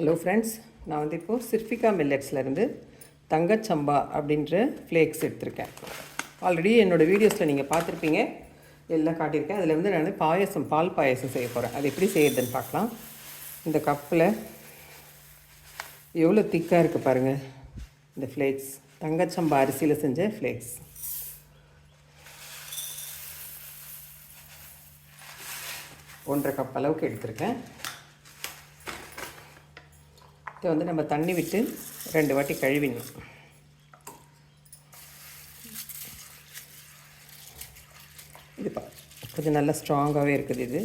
Hello friends நான் வந்து இப்போது சிர்ஃபிகா மில்லட்ஸ்லேருந்து தங்கச்சம்பா அப்படின்ற ஃப்ளேக்ஸ் எடுத்திருக்கேன். ஆல்ரெடி என்னோடய வீடியோஸில் நீங்கள் பார்த்துருப்பீங்க. எல்லாம் காட்டியிருக்கேன். அதில் வந்து நான் பாயசம் பால் பாயசம் செய்ய போகிறேன் அது எப்படி செய்யறதுன்னு பார்க்கலாம். இந்த கப்பில் எவ்வளோ திக்காக இருக்குது பாருங்கள் இந்த ஃப்ளேக்ஸ் தங்கச்சம்பா அரிசியில் செஞ்ச ஃப்ளேக்ஸ் ஒன்றரை கப் அளவுக்கு எடுத்திருக்கேன். இதை வந்து நம்ம தண்ணி விட்டு ரெண்டு வாட்டி கழுவிடணும். இது கொஞ்சம் நல்லா ஸ்ட்ராங்காகவே இருக்குது இது.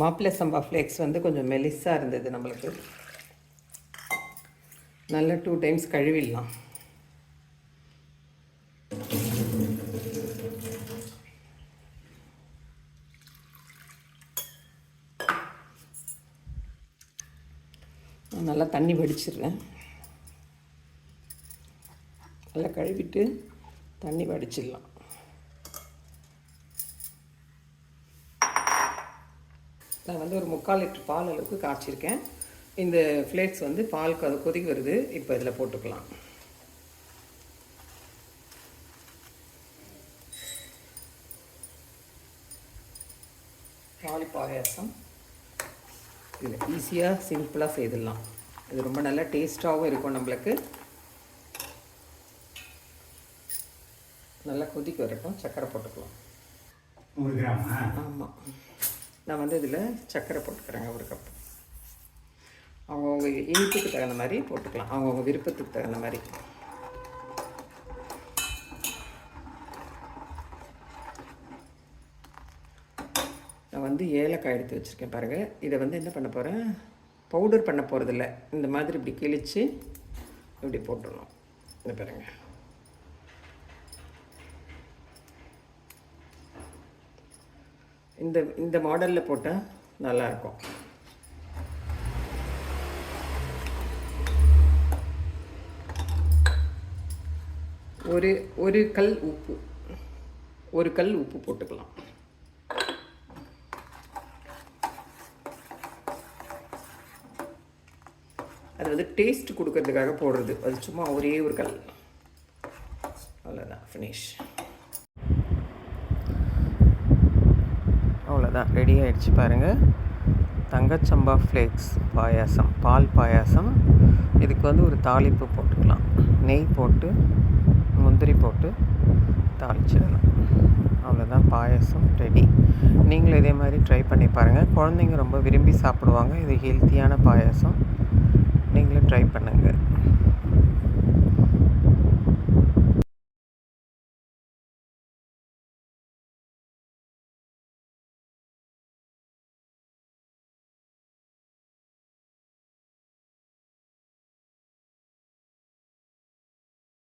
மாப்பிள்ளை சம்பா ஃப்ளேக்ஸ் வந்து கொஞ்சம் மெலிஸாக இருந்தது நம்மளுக்கு. நல்லா டூ டைம்ஸ் கழுவிடலாம். நல்லா தண்ணி வடிச்சிடுறேன். நல்லா கழுவிட்டு தண்ணி வடிச்சிடலாம். நான் வந்து ஒரு முக்கால் லிட்டர் பால் அளவுக்கு காய்ச்சிருக்கேன். இந்த ஃப்ளேக்ஸ் வந்து பால் கொ கொதிக்க வருது. இப்போ இதில் போட்டுக்கலாம். பால் பாயாசம் இதில் ஈஸியாக சிம்பிளாக செய்திடலாம். இது ரொம்ப நல்லா டேஸ்ட்டாகவும் இருக்கும் நம்மளுக்கு. நல்லா கொதிக்க வரட்டும் சர்க்கரை போட்டுக்கலாம். கிராமா ஆமாம் நான் வந்து இதில் சர்க்கரை போட்டுக்கிறேங்க ஒரு கப் அவங்கவுங்க இனிப்புக்கு தகுந்த மாதிரி போட்டுக்கலாம். அவங்கவுங்க விருப்பத்துக்கு தகுந்த மாதிரி. நான் வந்து ஏலக்காய் எடுத்து வச்சுருக்கேன் பாருங்கள் இதை வந்து என்ன பண்ண போகிறேன் பவுடர் பண்ண போகிறதில்ல இந்த மாதிரி இப்படி கிழித்து இப்படி போட்டுடணும். இந்த பாருங்க. இந்த இந்த மாடலில் போட்டால் நல்லாயிருக்கும். ஒரு ஒரு கல் உப்பு ஒரு கல் உப்பு போட்டுக்கலாம். அது வந்து டேஸ்ட் கொடுக்கறதுக்காக போடுறது. அது சும்மா ஒரே ஒரு கல். அவ்வளோதான் ஃபினிஷ் அவ்வளோதான் ரெடி ஆகிடுச்சு பாருங்கள் தங்கச்சம்பா ஃப்ளேக்ஸ் பாயாசம் பால் பாயாசம். இதுக்கு வந்து ஒரு தாளிப்பு போட்டுக்கலாம். நெய் போட்டு முந்திரி போட்டு தாளிச்சிடலாம். அவ்வளோதான் பாயாசம் ரெடி நீங்களும் இதே மாதிரி ட்ரை பண்ணி பாருங்கள் குழந்தைங்க ரொம்ப விரும்பி சாப்பிடுவாங்க. இது ஹெல்த்தியான பாயாசம். நீங்களும் ட்ரை பண்ணுங்கள்